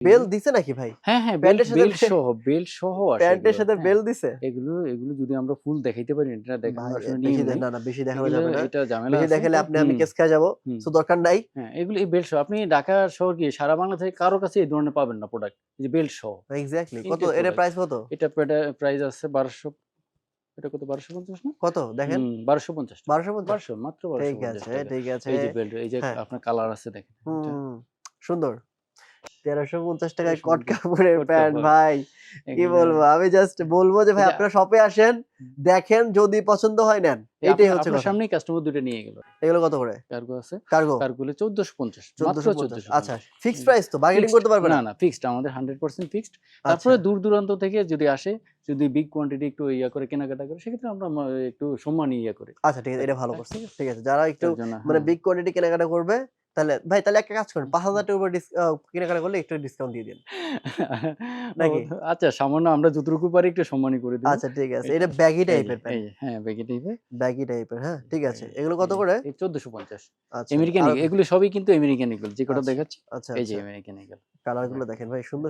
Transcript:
Bell দিছে নাকি ভাই? হ্যাঁ হ্যাঁ বেল প্যান্টের সাথে বেল সহ বেল সহ আসে প্যান্টের সাথে হ্যাঁ। বেল দিছে? এগুলো এগুলো যদি আমরা ফুল দেখাইতে পারি এটা আসলে বেশি না না বেশি দেখানো যাবে না। এটা ঝামেলা বেশি আছে। দেখালে আপনি আমি কেস খেয়ে যাব। তো দরকার নাই। হ্যাঁ এগুলো এই বেল্ট সহ আপনি ঢাকা শহর কি সারা বাংলা থেকে কারও কাছে এই ধরনের পাবেন না প্রোডাক্ট এই যে বেল্ট সহ। এক্স্যাক্টলি কত? এর প্রাইস কত? এটা প্রাইস আছে বারোশো এটা কত বারোশো পঞ্চাশ না? কত? দেখেন। বারোশো পঞ্চাশ বারোশো পঞ্চাশ? বারোশো মাত্র বারোশো ঠিক আছে ঠিক আছে। এই যে বেল্ট এই যে হ্যাঁ। আপনার কালার আছে দেখেন। সুন্দর। তেরোশো পঞ্চাশ টাকায় কট কাপড়ের প্যান্ট ভাই। কি বলব? আমি জাস্ট বলব যে ভাই আপনারা শপে আসেন দেখেন যদি পছন্দ হয় নেন। এটাই হচ্ছে কাস্টমার দুটো নিয়ে গেল। এগুলো কত করে? কার্গো আছে। কার্গো কার্গোলে চোদ্দশো পঞ্চাশ মাত্র চোদ্দশো পঞ্চাশ। চোদ্দশো আচ্ছা ফিক্সড প্রাইস তো? বার্গেনিং করতে পারবে না? না ফিক্সড আমাদের হান্ড্রেড পার্সেন্ট ফিক্সড আচ্ছা। তারপরে দূর দূরান্ত থেকে যদি আসে যদি বিগ কোয়ান্টিটি একটু ইয়া করে কেনাকাটা করে সেক্ষেত্রে আমরা একটু সম্মান ইয়া করি। আচ্ছা ঠিক আছে এটা ভালো ঠিক করছে। আছে? ঠিক আছে যারা একটু মানে হ্যাঁ। বিগ কোয়ান্টিটি কেনাকাটা করবে তাহলে ভাই তাহলে একটা কাজ করেন পাঁচ হাজার টাকার উপর কেনাকাটা করলে একটু ডিসকাউন্ট দিয়ে দিন। নাকি? আচ্ছা সামান্য আমরা যতটুকু পারি একটু সম্মানই করে দিই আচ্ছা ঠিক আছে। এটা ব্যাগি টাইপের হ্যাঁ ব্যাগি টাইপের ব্যাগি টাইপের হ্যাঁ ঠিক আছে। এগুলো কত করে? এই চোদ্দশো পঞ্চাশ। আচ্ছা আমেরিকান এগুলো সবই কিন্তু আমেরিকান এগুলো যে কটা আচ্ছা, দেখাচ্ছি। আচ্ছা এই যে আমেরিকান এগুলো কালারগুলো দেখেন ভাই সুন্দর